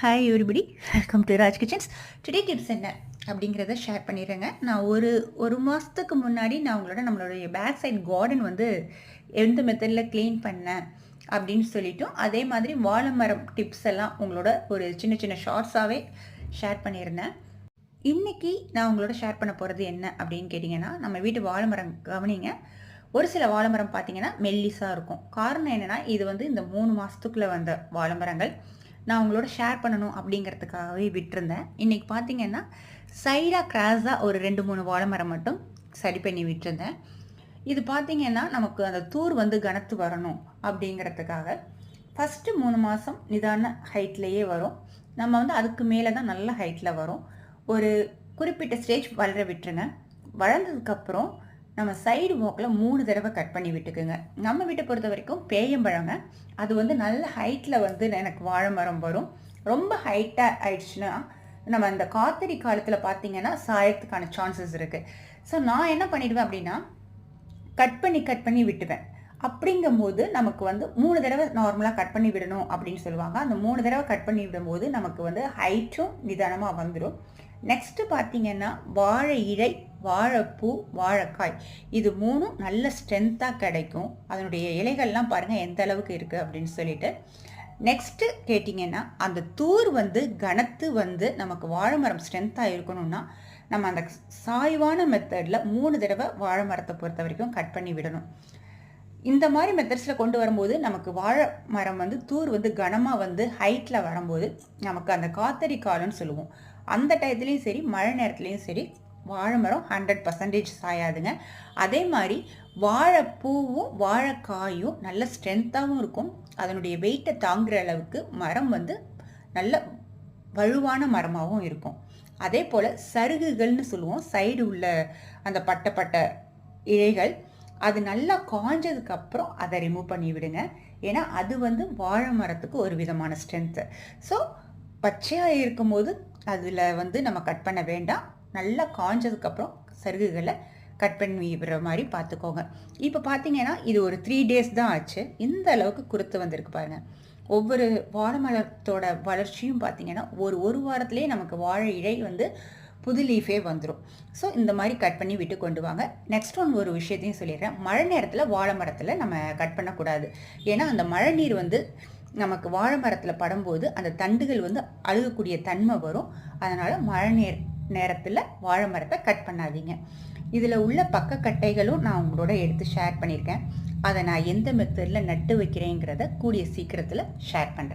Hi everybody welcome to Raj kitchens today tips என்ன அப்படிங்கிறத share பண்ணிடுறேங்க. நான் ஒரு ஒரு மாதத்துக்கு முன்னாடி நான் உங்களோட நம்மளுடைய பேக் சைட் கார்டன் வந்து எந்த மெத்தடில் க்ளீன் பண்ணேன் அப்படின்னு சொல்லிட்டோம் அதே மாதிரி வாழை மரம் டிப்ஸ் எல்லாம் உங்களோட ஒரு சின்ன சின்ன ஷார்ட்ஸாகவே ஷேர் பண்ணியிருந்தேன். இன்றைக்கி நான் உங்களோட ஷேர் பண்ண போகிறது என்ன அப்படின்னு கேட்டிங்கன்னா நம்ம வீட்டு வாழை மரம் கவனிங்க. ஒரு சில வாழை மரம் பார்த்தீங்கன்னா மெல்லிஸாக இருக்கும். காரணம் என்னென்னா இது வந்து இந்த மூணு மாதத்துக்குள்ளே வந்த வாழை மரங்கள். நான் உங்களோட ஷேர் பண்ணணும் அப்படிங்கிறதுக்காகவே விட்டுருந்தேன். இன்றைக்கி பார்த்தீங்கன்னா சைடாக கிராஸாக ஒரு ரெண்டு மூணு வாழை மரம் மட்டும் சரி பண்ணி விட்டுருந்தேன். இது பார்த்தீங்கன்னா நமக்கு அந்த தூர் வந்து கனத்து வரணும் அப்படிங்கிறதுக்காக ஃபஸ்ட்டு மூணு மாதம் நிதான ஹைட்லேயே வரும். நம்ம வந்து அதுக்கு மேலே தான் நல்ல ஹைட்டில் வரும். ஒரு குறிப்பிட்ட ஸ்டேஜ் வளர விட்டுருங்க. வளர்ந்ததுக்கப்புறம் நம்ம சைடு வாக்கில் மூணு தடவை கட் பண்ணி விட்டுக்குங்க. நம்ம வீட்டை பொறுத்த வரைக்கும் பேயம்பழங்க. அது வந்து நல்ல ஹைட்டில் வந்து எனக்கு வாழை மரம் வரும். ரொம்ப ஹைட்டாக ஆயிடுச்சுன்னா நம்ம அந்த காத்தடி காலத்தில் பார்த்தீங்கன்னா சாயத்துக்கான சான்சஸ் இருக்குது ஸோ நான் என்ன பண்ணிடுவேன் அப்படின்னா கட் பண்ணி கட் பண்ணி விட்டுவேன் அப்படிங்கும்போது நமக்கு வந்து மூணு தடவை நார்மலாக கட் பண்ணி விடணும் அப்படின்னு சொல்லுவாங்க. அந்த மூணு தடவை கட் பண்ணி விடும்போது நமக்கு வந்து ஹைட்டும் நிதானமாக வந்துடும் நெக்ஸ்ட்டு பார்த்தீங்கன்னா வாழை இழை வாழைப்பூ வாழைக்காய். இது மூணும் நல்ல ஸ்ட்ரென்த்தாக கிடைக்கும். அதனுடைய இலைகள்லாம் பாருங்கள் எந்த அளவுக்கு இருக்குது அப்படின்னு சொல்லிட்டு. நெக்ஸ்ட்டு கேட்டிங்கன்னா அந்த தூர் வந்து கனத்து வந்து நமக்கு வாழை மரம் ஸ்ட்ரென்த்தாக இருக்கணும்னா நம்ம அந்த சாய்வான மெத்தடில் மூணு தடவை வாழை மரத்தை பொறுத்த வரைக்கும் கட் பண்ணி விடணும். இந்த மாதிரி மெத்தட்ஸில் கொண்டு வரும்போது நமக்கு வாழை மரம் வந்து தூர் வந்து கனமாக வந்து ஹைட்டில் வரும்போது நமக்கு அந்த காத்தடி காலம்னு சொல்லுவோம். அந்த டயத்துலேயும் சரி மழை நேரத்துலேயும் சரி வாழை மரம் ஹண்ட்ரட் பர்சன்டேஜ் சாயாதுங்க. அதே மாதிரி வாழைப்பூவும் வாழைக்காயும் நல்ல ஸ்ட்ரென்த்தாகவும் இருக்கும். அதனுடைய வெயிட்டை தாங்குகிற அளவுக்கு மரம் வந்து நல்ல வலுவான மரமாகவும் இருக்கும். அதே போல் சருகுகள்னு சொல்லுவோம். சைடு உள்ள அந்த பட்ட பட்ட இழைகள் அது நல்லா காஞ்சதுக்கப்புறம் அதை ரிமூவ் பண்ணி விடுங்க. ஏன்னா அது வந்து வாழை மரத்துக்கு ஒரு விதமான ஸ்ட்ரென்த்து ஸோ பச்சையாக இருக்கும்போது அதில் வந்து நம்ம கட் பண்ண வேண்டாம். நல்லா காஞ்சதுக்கப்புறம் சருகுகளை கட் பண்ணி விடுற மாதிரி பார்த்துக்கோங்க. இப்போ பார்த்தீங்கன்னா இது ஒரு த்ரீ டேஸ் தான் ஆச்சு. இந்த அளவுக்கு குறுத்து வந்திருக்கு பாருங்கள் ஒவ்வொரு வாழை மரத்தோட வளர்ச்சியும் பார்த்தீங்கன்னா ஒரு ஒரு வாரத்துலேயே நமக்கு வாழை இழை வந்து புது லீஃபே வந்துடும் ஸோ இந்த மாதிரி கட் பண்ணி விட்டு கொண்டு வாங்க. நெக்ஸ்ட் ஒன் ஒரு விஷயத்தையும் சொல்லிடுறேன். மழை நேரத்தில் வாழை மரத்தில் நம்ம கட் பண்ணக்கூடாது. ஏன்னா அந்த மழை நீர் வந்து நமக்கு வாழை மரத்தில் படும்போது அந்த தண்டுகள் வந்து அழுகக்கூடிய தன்மை வரும். அதனால் மழை நேர் நேரத்தில் வாழை மரத்தை கட் பண்ணாதீங்க. இதில் உள்ள பக்கக்கட்டைகளும் நான் உங்களோட எடுத்து ஷேர் பண்ணியிருக்கேன் அதை நான் எந்த மெத்தடில் நட்டு வைக்கிறேங்கிறத கூடிய சீக்கிரத்தில் ஷேர் பண்ணுறேன்